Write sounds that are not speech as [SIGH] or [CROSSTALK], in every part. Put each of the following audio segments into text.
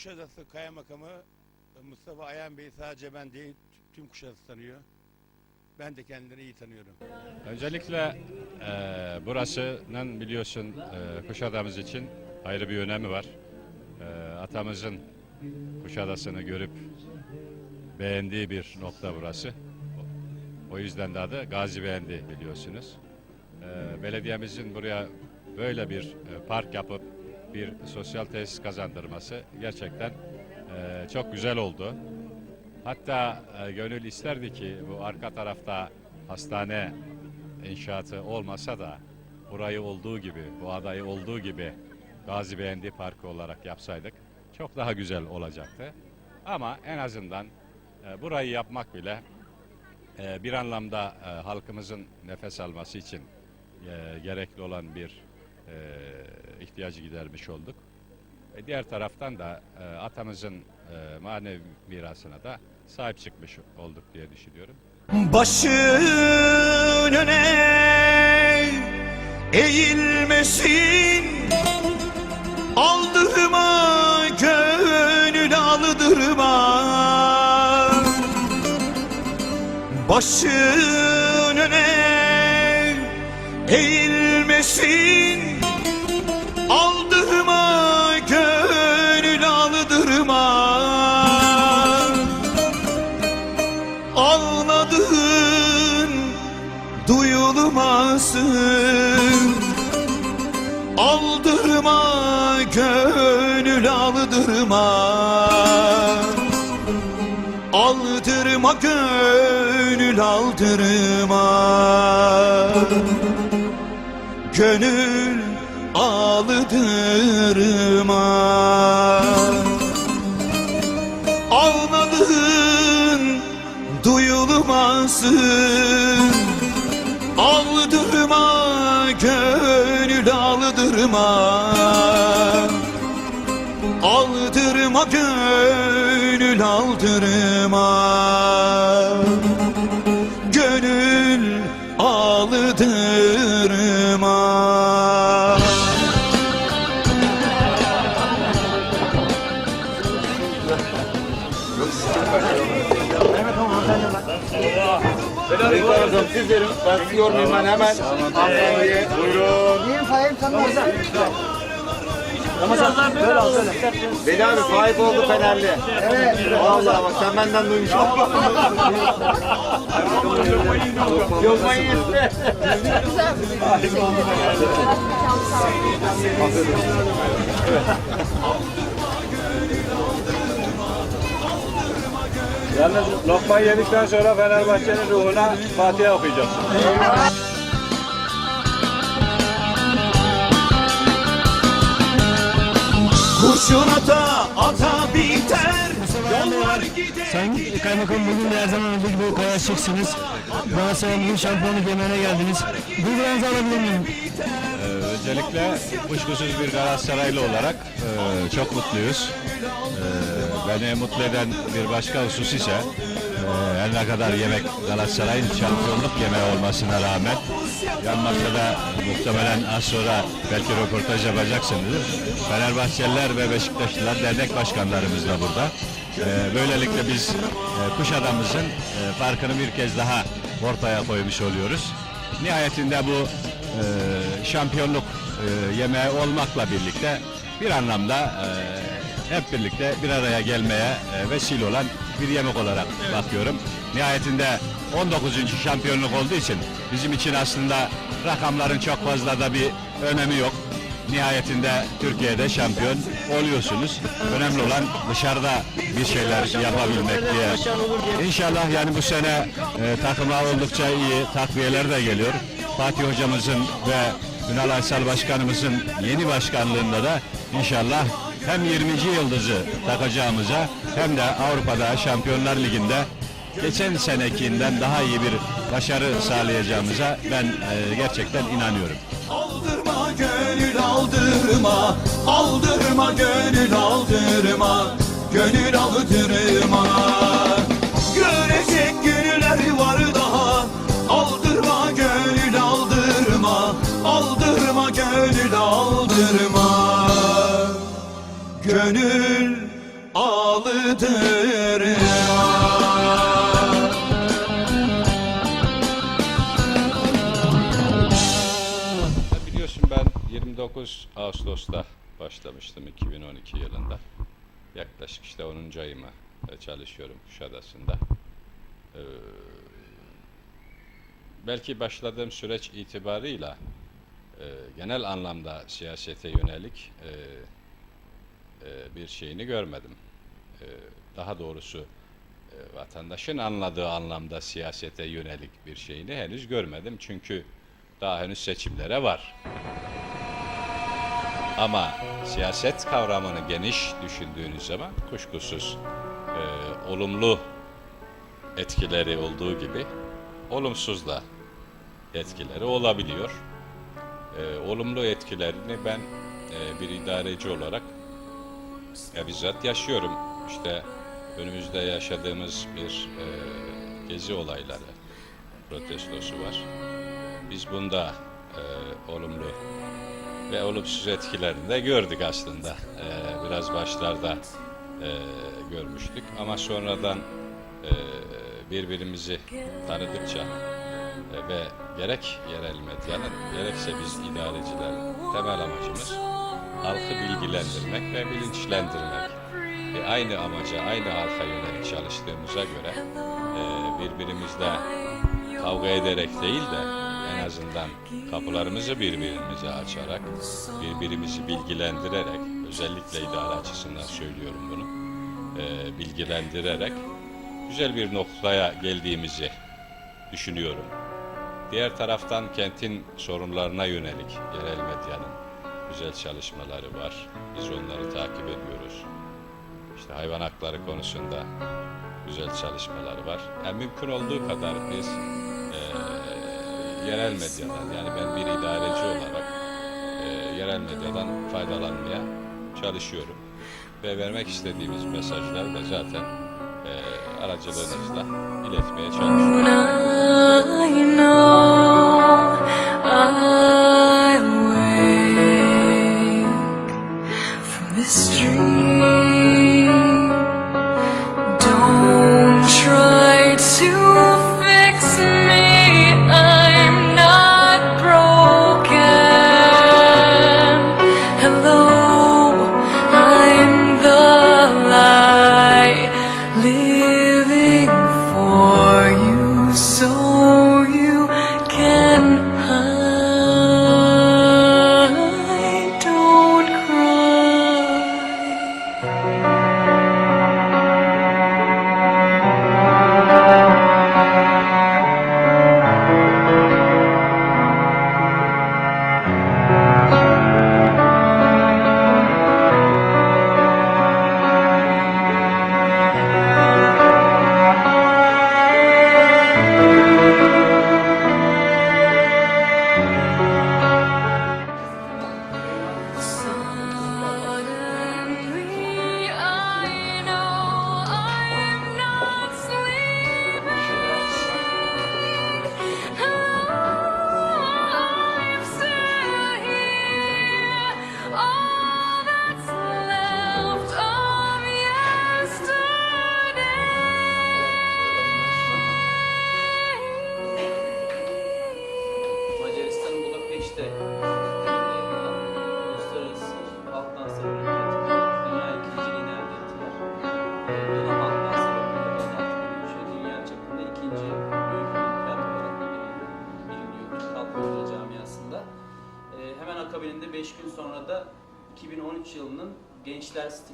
Kuşadası Kaymakamı Mustafa Ayan Bey sadece ben değil tüm Kuşadası tanıyor. Ben de kendilerini iyi tanıyorum. Öncelikle e, burasının biliyorsun e, Kuşadamız için ayrı bir önemi var. E, atamızın Kuşadası'nı görüp beğendiği bir nokta burası. O yüzden de adı Gazi Beğendi biliyorsunuz. E, belediyemizin buraya böyle bir e, park yapıp bir sosyal tesis kazandırması gerçekten e, çok güzel oldu. Hatta e, gönül isterdi ki bu arka tarafta hastane inşaatı olmasa da burayı olduğu gibi, bu adayı olduğu gibi Gazi Beğendi Parkı olarak yapsaydık çok daha güzel olacaktı. Ama en azından e, burayı yapmak bile e, bir anlamda e, halkımızın nefes alması için e, gerekli olan bir e, ihtiyacı gidermiş olduk. E, diğer taraftan da e, atamızın e, manevi mirasına da sahip çıkmış olduk diye düşünüyorum. Başın öne eğilmesin Aldırma gönül aldırma Başın öne eğilmesin gönül aldırma Gönül aldırma Ağladın duyulmasın. Aldırma gönül aldırma Aldırma gönül aldırma Pardon sizlerim. Ben sizi yormayayım hemen hanımefendiye. Buyurun. Benim payım sana orada. Veli abi sahip oldu Fenerli. Evet. Vallahi bak sen benden duymuşsun. Lokmayı yedi. Yalnız lokmayı yedikten sonra Fenerbahçe'nin ruhuna Fatiha okuyacaksın. Kurşun ata ata biter Yollar gider Sayın Kaymakam bugün de her zaman olduğu gibi paylaşacaksınız. Galatasaray'ın bugün şampiyonluk yemeğine geldiniz. Duygularınızı alabilir miyim? Ee, öncelikle kuşkusuz bir Galatasaraylı olarak e, çok mutluyuz. Ee, beni mutlu eden bir başka husus ise e, her ne kadar yemek Galatasaray'ın şampiyonluk yemeği olmasına rağmen yan masada muhtemelen az sonra belki röportaj yapacaksınız. Fenerbahçeliler ve Beşiktaşlılar dernek başkanlarımız da burada. Ee, böylelikle biz e, Kuşadamızın e, farkını bir kez daha ortaya koymuş oluyoruz. Nihayetinde bu e, şampiyonluk e, yemeği olmakla birlikte bir anlamda e, hep birlikte bir araya gelmeye e, vesile olan bir yemek olarak bakıyorum. Nihayetinde 19. şampiyonluk olduğu için bizim için aslında rakamların çok fazla da bir önemi yok. Nihayetinde Türkiye'de şampiyon oluyorsunuz. Önemli olan dışarıda bir şeyler yapabilmek diye. İnşallah yani bu sene e, takıma oldukça iyi takviyeler de geliyor. Fatih hocamızın ve Ünal Aysal başkanımızın yeni başkanlığında da inşallah hem 20. yıldızı takacağımıza hem de Avrupa'da Şampiyonlar Ligi'nde geçen senekinden daha iyi bir başarı sağlayacağımıza ben e, gerçekten inanıyorum. Aldırma gönül aldırma Aldırma gönül aldırma Gönül aldırma gönül Ya Biliyorsun ben 29 Ağustos'ta başlamıştım 2012 yılında. Yaklaşık işte 10. ayımı e, çalışıyorum Kuşadası'nda. Ee, belki başladığım süreç itibarıyla e, genel anlamda siyasete yönelik e, e, bir şeyini görmedim. E, daha doğrusu e, vatandaşın anladığı anlamda siyasete yönelik bir şeyini henüz görmedim. Çünkü daha henüz seçimlere var. Ama siyaset kavramını geniş düşündüğünüz zaman kuşkusuz e, olumlu etkileri olduğu gibi olumsuz da etkileri olabiliyor. E, olumlu etkilerini ben e, bir idareci olarak e, bizzat yaşıyorum. İşte önümüzde yaşadığımız bir e, gezi olayları protestosu var. Biz bunda e, olumlu ve olumsuz etkilerini de gördük aslında. E, biraz başlarda e, görmüştük ama sonradan e, birbirimizi tanıdıkça e, ve gerek yerel medyanın gerekse biz idarecilerin temel amacımız halkı bilgilendirmek ve bilinçlendirmek. E, aynı amaca, aynı halka yönelik çalıştığımıza göre e, birbirimizle kavga ederek değil de en azından kapılarımızı birbirimize açarak, birbirimizi bilgilendirerek, özellikle idare açısından söylüyorum bunu, e, bilgilendirerek güzel bir noktaya geldiğimizi düşünüyorum. Diğer taraftan kentin sorunlarına yönelik yerel medyanın güzel çalışmaları var. Biz onları takip ediyoruz. İşte hayvan hakları konusunda güzel çalışmaları var. Yani mümkün olduğu kadar biz eee, yerel medyadan yani ben bir idareci olarak eee, yerel medyadan faydalanmaya çalışıyorum. Ve vermek istediğimiz mesajları da zaten eee, aracılığınızla iletmeye çalışıyorum.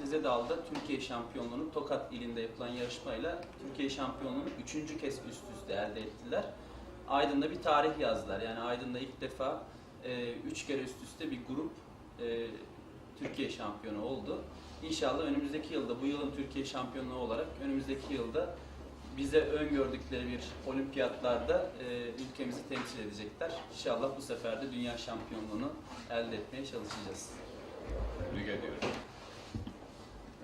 Stilize Dal'da Türkiye şampiyonluğunu Tokat ilinde yapılan yarışmayla Türkiye şampiyonluğunu üçüncü kez üst üste elde ettiler. Aydın'da bir tarih yazdılar. Yani Aydın'da ilk defa e, üç kere üst üste bir grup e, Türkiye şampiyonu oldu. İnşallah önümüzdeki yılda, bu yılın Türkiye şampiyonluğu olarak önümüzdeki yılda bize öngördükleri bir olimpiyatlarda e, ülkemizi temsil edecekler. İnşallah bu sefer de dünya şampiyonluğunu elde etmeye çalışacağız. Tebrik ediyorum.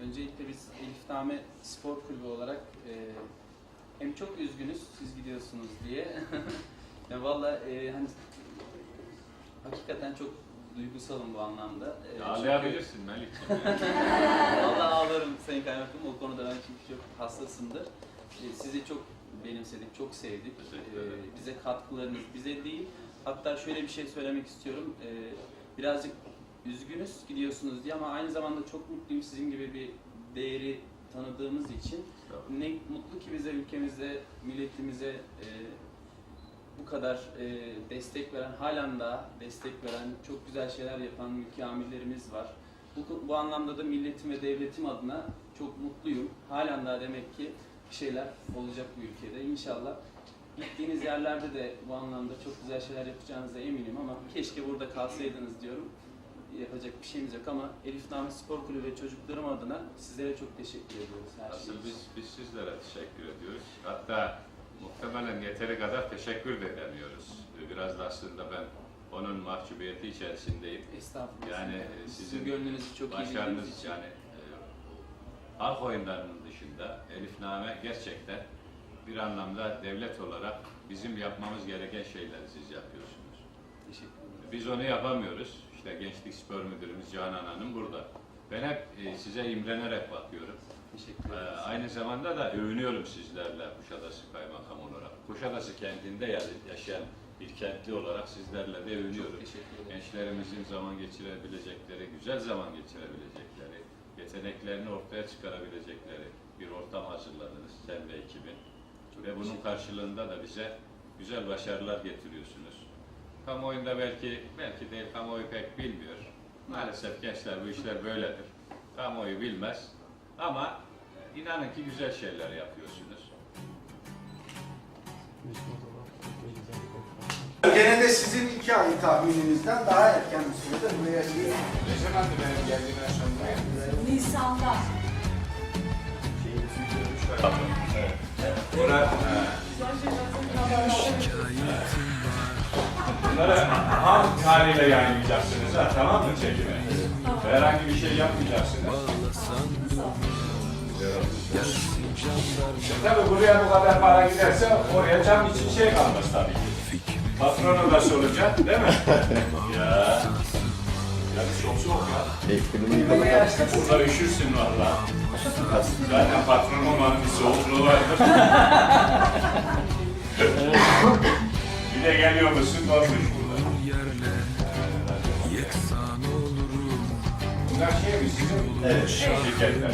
Öncelikle biz Elifname Spor Kulübü olarak e, hem çok üzgünüz siz gidiyorsunuz diye. [LAUGHS] ya valla e, hani hakikaten çok duygusalım bu anlamda. E, çünkü- Ağlayabilirsin Melik'ciğim. [LAUGHS] Vallahi ağlarım Sayın Kaymakamım o konuda ben çünkü çok hassasımdır. Ee, sizi çok benimsedik, çok sevdik. Ederim. bize katkılarınız bize değil. Hatta şöyle bir şey söylemek istiyorum. Ee, birazcık üzgünüz gidiyorsunuz diye ama aynı zamanda çok mutluyum sizin gibi bir değeri tanıdığımız için. Ne mutlu ki bize, ülkemize, milletimize e, bu kadar e, destek veren, halen daha destek veren, çok güzel şeyler yapan mülki amirlerimiz var. Bu, bu anlamda da milletim ve devletim adına çok mutluyum. Halen daha demek ki bir şeyler olacak bu ülkede. İnşallah gittiğiniz yerlerde de bu anlamda çok güzel şeyler yapacağınıza eminim ama keşke burada kalsaydınız diyorum. Yapacak bir şeyimiz yok ama Elif Nami Spor Kulübü ve çocuklarım adına sizlere çok teşekkür ediyoruz her şey için. biz, biz sizlere teşekkür ediyoruz. Hatta muhtemelen yeteri kadar teşekkür de edemiyoruz. Biraz da aslında ben onun mahcubiyeti içerisindeyim. Estağfurullah. Yani Biz sizin sizin gönlünüzü çok iyi Başarınız için. yani e, halk oyunlarının dışında Elifname gerçekten bir anlamda devlet olarak bizim yapmamız gereken şeyleri siz yapıyorsunuz. Teşekkür ederim. Biz onu yapamıyoruz. İşte Gençlik Spor Müdürümüz Canan Hanım burada. Ben hep e, size imrenerek bakıyorum. Teşekkür ederim. aynı zamanda da övünüyorum sizlerle Kuşadası Kaymakam olarak. Kuşadası kentinde yaşayan bir kentli olarak sizlerle de övünüyorum. Çok teşekkür ederim. Gençlerimizin zaman geçirebilecekleri, güzel zaman geçirebilecekleri, yeteneklerini ortaya çıkarabilecekleri bir ortam hazırladınız sen ve ekibin. Ve bunun karşılığında da bize güzel başarılar getiriyorsunuz. Kamuoyunda belki, belki değil, kamuoyu pek bilmiyor. Maalesef gençler bu işler böyledir. Kamuoyu bilmez. Ama inanın ki güzel şeyler yapıyorsunuz. Genelde sizin iki ay tahmininizden daha erken bir sürede buraya gelip Ne zamandı benim geldiğimden sonra? Nisan'da. Buna, Bunları ham haliyle yayınlayacaksınız ha, tamam mı çekime? Herhangi bir şey yapmayacaksınız. Tabii buraya bu kadar para giderse oraya cam için şey kalmaz tabii ki. Patronu da soracak değil mi? [LAUGHS] ya. Ya çok soğuk ya. Burada üşürsün valla. Zaten patron olmanın bir soğukluğu vardır. [LAUGHS] [LAUGHS] bir de geliyor musun dolmuş burada. Bunlar şey mi sizin? Evet. Şirketler.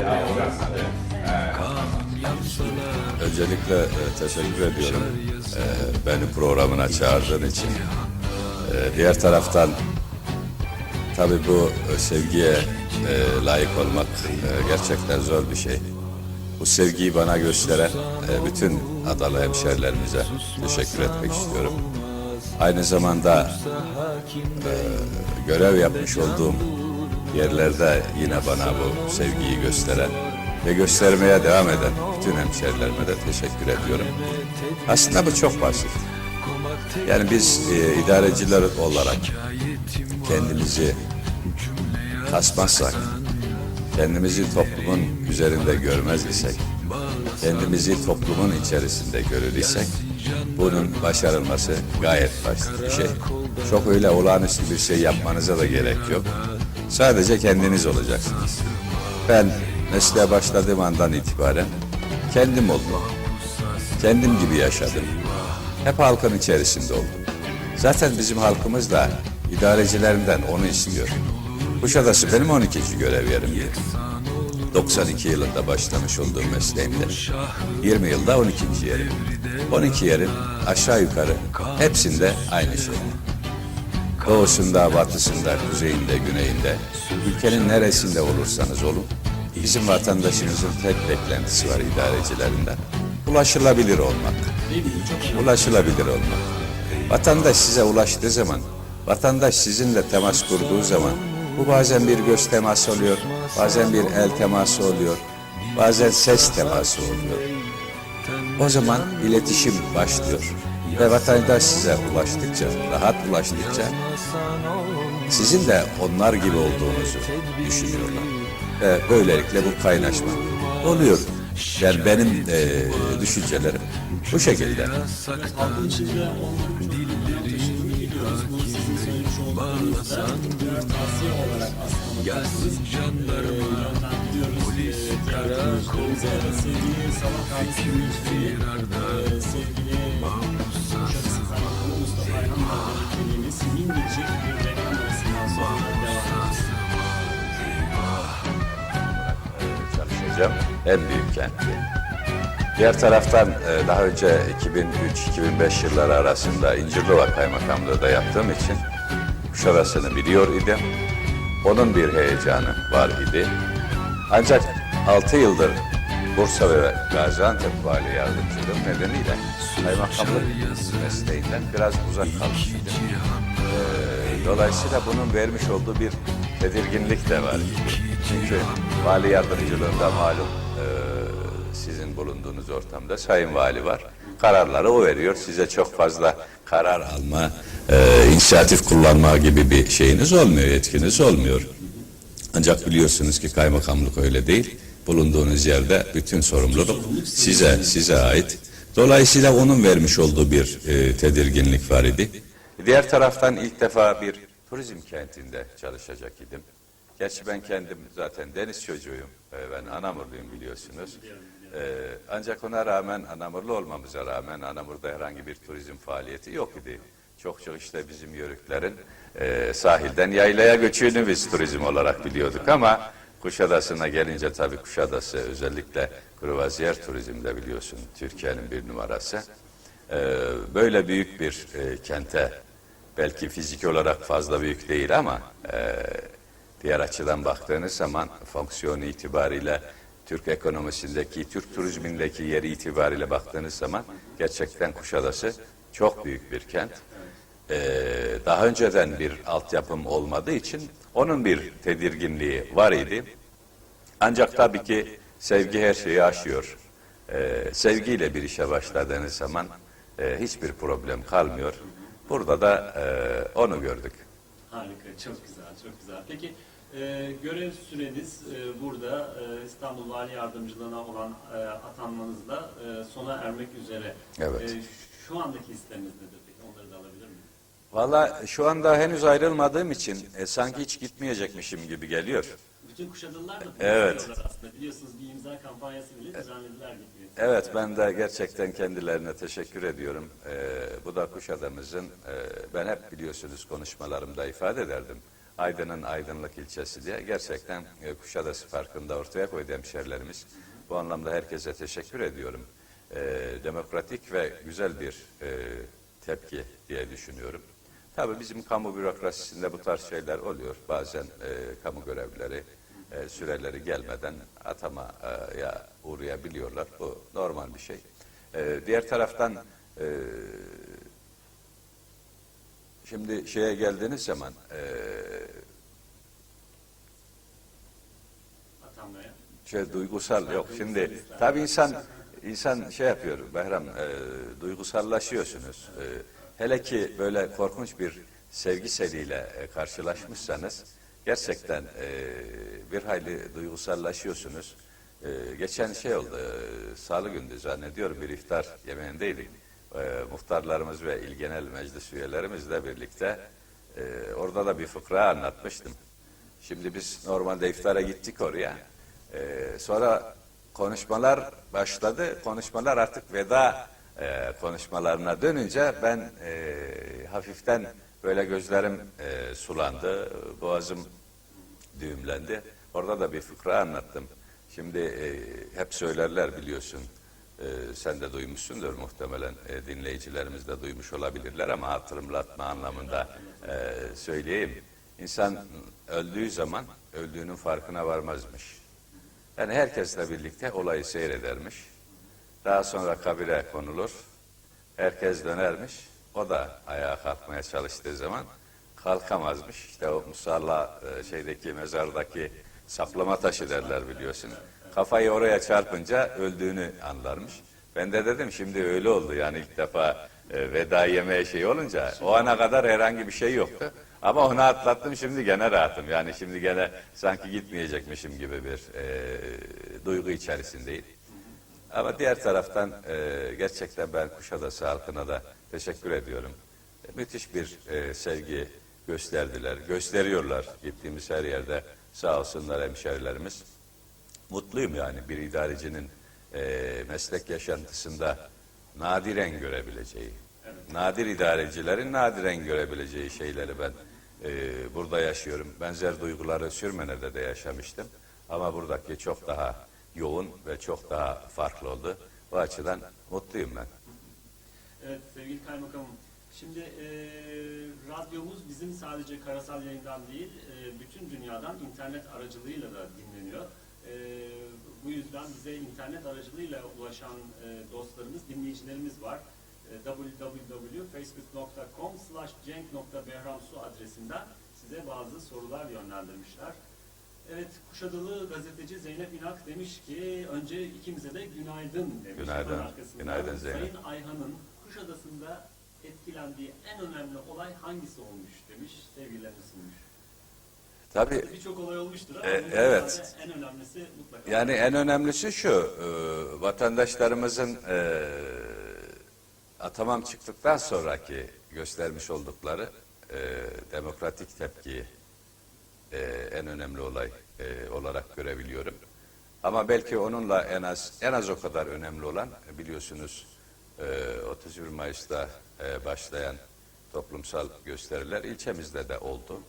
Ya, orası, evet. Öncelikle e, teşekkür ediyorum e, beni programına çağırdığın için. E, diğer taraftan tabii bu sevgiye e, layık olmak e, gerçekten zor bir şey. Bu sevgiyi bana gösteren e, bütün Adalı hemşerilerimize teşekkür etmek istiyorum. Aynı zamanda e, görev yapmış olduğum yerlerde yine bana bu sevgiyi gösteren ve göstermeye devam eden bütün hemşerilerime de teşekkür ediyorum. Aslında bu çok basit. Yani biz e, idareciler olarak kendimizi kasmazsak, kendimizi toplumun üzerinde görmez isek, kendimizi toplumun içerisinde görür isek, bunun başarılması gayet basit bir şey. Çok öyle olağanüstü bir şey yapmanıza da gerek yok. Sadece kendiniz olacaksınız. Ben mesleğe başladığım andan itibaren kendim oldum. Kendim gibi yaşadım. Hep halkın içerisinde oldum. Zaten bizim halkımız da idarecilerinden onu istiyor. Kuşadası benim 12. görev yerimdi. 92 yılında başlamış olduğum mesleğimde 20 yılda 12. yerim. 12 yerin aşağı yukarı hepsinde aynı şey. Doğusunda, batısında, kuzeyinde, güneyinde, ülkenin neresinde olursanız olun, bizim vatandaşımızın tek beklentisi var idarecilerinden. Ulaşılabilir olmak. Ulaşılabilir olmak. Vatandaş size ulaştığı zaman, vatandaş sizinle temas kurduğu zaman, bu bazen bir göz teması oluyor, bazen bir el teması oluyor, bazen ses teması oluyor. O zaman iletişim başlıyor. Ve vatandaş size ulaştıkça, rahat ulaştıkça sizin de onlar gibi olduğunuzu düşünüyorlar. Ve böylelikle bu kaynaşma oluyor. Yani benim eee, düşüncelerim bu şekilde. Mustafa Ayhan Bey'le minicik bir reklam arasından sonra devam edeceğiz. çalışacağım. En büyük kentti. Diğer taraftan e, daha önce 2003-2005 yılları arasında İncirliova Kaymakamlığı da yaptığım için Kuşadası'nı biliyor idim. Onun bir heyecanı var idi. Ancak 6 yıldır Bursa ve Gaziantep Vali Yardımcılığı nedeniyle kaymakamlık mesleğinden biraz uzak kalmıştım. Ee, Dolayısıyla bunun vermiş olduğu bir tedirginlik de var. Çünkü vali yardımcılığında malum e, sizin bulunduğunuz ortamda sayın vali var. Kararları o veriyor. Size çok fazla karar alma, e, inisiyatif kullanma gibi bir şeyiniz olmuyor, yetkiniz olmuyor. Ancak biliyorsunuz ki kaymakamlık öyle değil. Bulunduğunuz yerde bütün sorumluluk size, size ait. Dolayısıyla onun vermiş olduğu bir e, tedirginlik var idi. Diğer taraftan ilk defa bir turizm kentinde çalışacak idim. Gerçi ben kendim zaten deniz çocuğuyum. E, ben Anamurluyum biliyorsunuz. E, ancak ona rağmen Anamurlu olmamıza rağmen Anamur'da herhangi bir turizm faaliyeti yok idi. Çok çok işte bizim yörüklerin e, sahilden yaylaya göçüğünü biz turizm olarak biliyorduk ama Kuşadası'na gelince tabii Kuşadası özellikle kruvaziyer turizmde biliyorsun Türkiye'nin bir numarası. E, böyle büyük bir e, kente belki fiziki olarak fazla büyük değil ama e, diğer açıdan baktığınız zaman fonksiyonu itibariyle Türk ekonomisindeki, Türk turizmindeki yeri itibariyle baktığınız zaman gerçekten Kuşadası çok büyük bir kent. Ee, daha önceden bir altyapım olmadığı için onun bir tedirginliği var idi. Ancak tabii ki sevgi her şeyi aşıyor. Ee, sevgiyle bir işe başladığınız zaman e, hiçbir problem kalmıyor. Burada da e, onu gördük. Harika, çok güzel, çok güzel. Peki e, görev süreniz e, burada e, İstanbul Vali Yardımcılığına olan e, atanmanızla e, sona ermek üzere. Evet. E, şu andaki hisleriniz nedir peki? Onları da alabilir miyim? Valla şu anda henüz ayrılmadığım için e, sanki hiç gitmeyecekmişim gibi geliyor. Bütün Kuşadılılar da Evet. aslında. Biliyorsunuz bir imza kampanyası bile düzenlediler gitmeyi. Evet ben de gerçekten kendilerine teşekkür ediyorum. Ee, bu da Kuşadamızın, e, ben hep biliyorsunuz konuşmalarımda ifade ederdim. Aydın'ın aydınlık ilçesi diye gerçekten e, Kuşadası farkında ortaya koydu hemşerilerimiz. Bu anlamda herkese teşekkür ediyorum. Ee, demokratik ve güzel bir e, tepki diye düşünüyorum. Tabii bizim kamu bürokrasisinde bu tarz şeyler oluyor. Bazen e, kamu görevlileri e, süreleri gelmeden atamaya uğrayabiliyorlar. Bu normal bir şey. E, diğer taraftan e, şimdi şeye geldiğiniz zaman e, şey duygusal yok. Şimdi tabii insan insan şey yapıyor Behram e, duygusallaşıyorsunuz. E, hele ki böyle korkunç bir sevgi seliyle e, karşılaşmışsanız gerçekten e, bir hayli duygusallaşıyorsunuz. E, geçen şey oldu, e, salı gündü zannediyorum bir iftar yemeğindeydik. E, muhtarlarımız ve il genel meclis üyelerimizle birlikte e, orada da bir fıkra anlatmıştım. Şimdi biz normalde iftara gittik oraya. Ee, sonra konuşmalar başladı. Konuşmalar artık veda e, konuşmalarına dönünce ben e, hafiften böyle gözlerim e, sulandı. Boğazım düğümlendi. Orada da bir fıkra anlattım. Şimdi e, hep söylerler biliyorsun. E, sen de duymuşsundur muhtemelen e, dinleyicilerimiz de duymuş olabilirler ama hatırlatma anlamında e, söyleyeyim. İnsan öldüğü zaman öldüğünün farkına varmazmış. Yani herkesle birlikte olayı seyredermiş. Daha sonra kabire konulur. Herkes dönermiş. O da ayağa kalkmaya çalıştığı zaman kalkamazmış. İşte o musalla e, şeydeki mezardaki saplama taşı derler biliyorsun. Kafayı oraya çarpınca öldüğünü anlarmış. Ben de dedim şimdi öyle oldu yani ilk defa e, veda yemeğe şey olunca o ana kadar herhangi bir şey yoktu. Ama onu atlattım şimdi gene rahatım. Yani şimdi gene sanki gitmeyecekmişim gibi bir e, duygu içerisindeyim. Ama diğer taraftan e, gerçekten ben Kuşadası halkına da teşekkür ediyorum. E, müthiş bir e, sevgi gösterdiler, gösteriyorlar gittiğimiz her yerde sağ olsunlar hemşerilerimiz. Mutluyum yani bir idarecinin e, meslek yaşantısında nadiren görebileceği, nadir idarecilerin nadiren görebileceği şeyleri ben e, burada yaşıyorum. Benzer duyguları Sürmene'de de yaşamıştım. Ama buradaki çok daha yoğun ve çok daha farklı oldu. Bu açıdan mutluyum ben. Evet sevgili kaymakamım. Şimdi e, radyomuz bizim sadece karasal yayından değil, e, bütün dünyadan internet aracılığıyla da dinleniyor. E, bu yüzden bize internet aracılığıyla ulaşan e, dostlarımız, dinleyicilerimiz var. E, www.facebook.com slash cenk.behramsu adresinden size bazı sorular yönlendirmişler. Evet, Kuşadalı gazeteci Zeynep İnak demiş ki önce ikimize de günaydın demiş. Günaydın. Günaydın Zeynep. Sayın Ayhan'ın Kuşadası'nda etkilendiği en önemli olay hangisi olmuş demiş, sevgilerini sunmuş. Tabii Birçok olay olmuştur ama E, evet. en önemlisi mutlaka. Yani en önemlisi şu, e, vatandaşlarımızın e, atamam çıktıktan sonraki göstermiş oldukları e, demokratik tepkiyi e, en önemli olay e, olarak görebiliyorum. Ama belki onunla en az en az o kadar önemli olan e, biliyorsunuz e, 31 Mayıs'ta e, başlayan toplumsal gösteriler ilçemizde de oldu.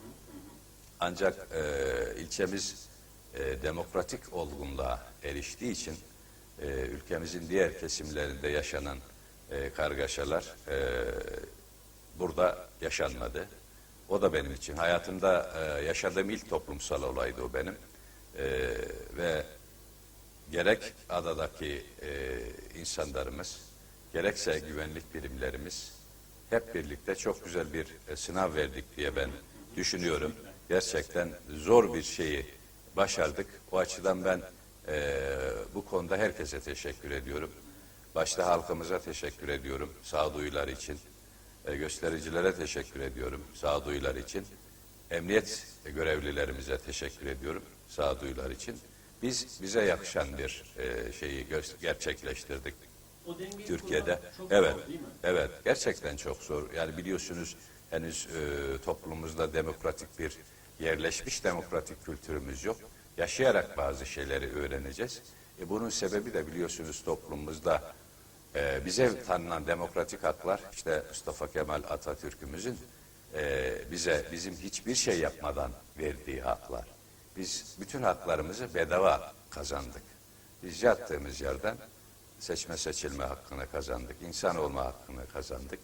Ancak e, ilçemiz e, demokratik olgunluğa eriştiği için e, ülkemizin diğer kesimlerinde yaşanan e, kargaşalar e, burada yaşanmadı. O da benim için hayatımda e, yaşadığım ilk toplumsal olaydı o benim. E, ve gerek adadaki e, insanlarımız, gerekse güvenlik birimlerimiz hep birlikte çok güzel bir e, sınav verdik diye ben düşünüyorum. Gerçekten zor bir şeyi başardık. O açıdan ben e, bu konuda herkese teşekkür ediyorum. Başta halkımıza teşekkür ediyorum sağduyular için. E, göstericilere teşekkür ediyorum sağduyular için. Emniyet görevlilerimize teşekkür ediyorum sağduyular için. Biz bize yakışan bir e, şeyi gerçekleştirdik. Türkiye'de. Evet. Evet. Gerçekten çok zor. Yani biliyorsunuz henüz e, toplumumuzda demokratik bir yerleşmiş demokratik kültürümüz yok. Yaşayarak bazı şeyleri öğreneceğiz. E, bunun sebebi de biliyorsunuz toplumumuzda e, bize tanınan demokratik haklar işte Mustafa Kemal Atatürk'ümüzün e, bize bizim hiçbir şey yapmadan verdiği haklar. Biz bütün haklarımızı bedava kazandık. Biz yattığımız yerden seçme seçilme hakkını kazandık. insan olma hakkını kazandık.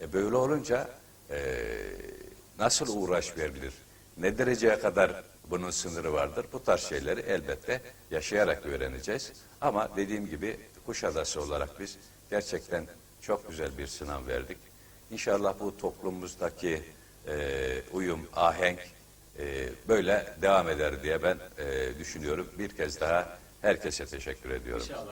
E böyle olunca e, nasıl uğraş verilir? Ne dereceye kadar bunun sınırı vardır? Bu tarz şeyleri elbette yaşayarak öğreneceğiz. Ama dediğim gibi Kuşadası olarak biz gerçekten çok güzel bir sınav verdik. İnşallah bu toplumumuzdaki e, uyum, ahenk e, böyle devam eder diye ben e, düşünüyorum. Bir kez daha herkese teşekkür ediyorum. İnşallah.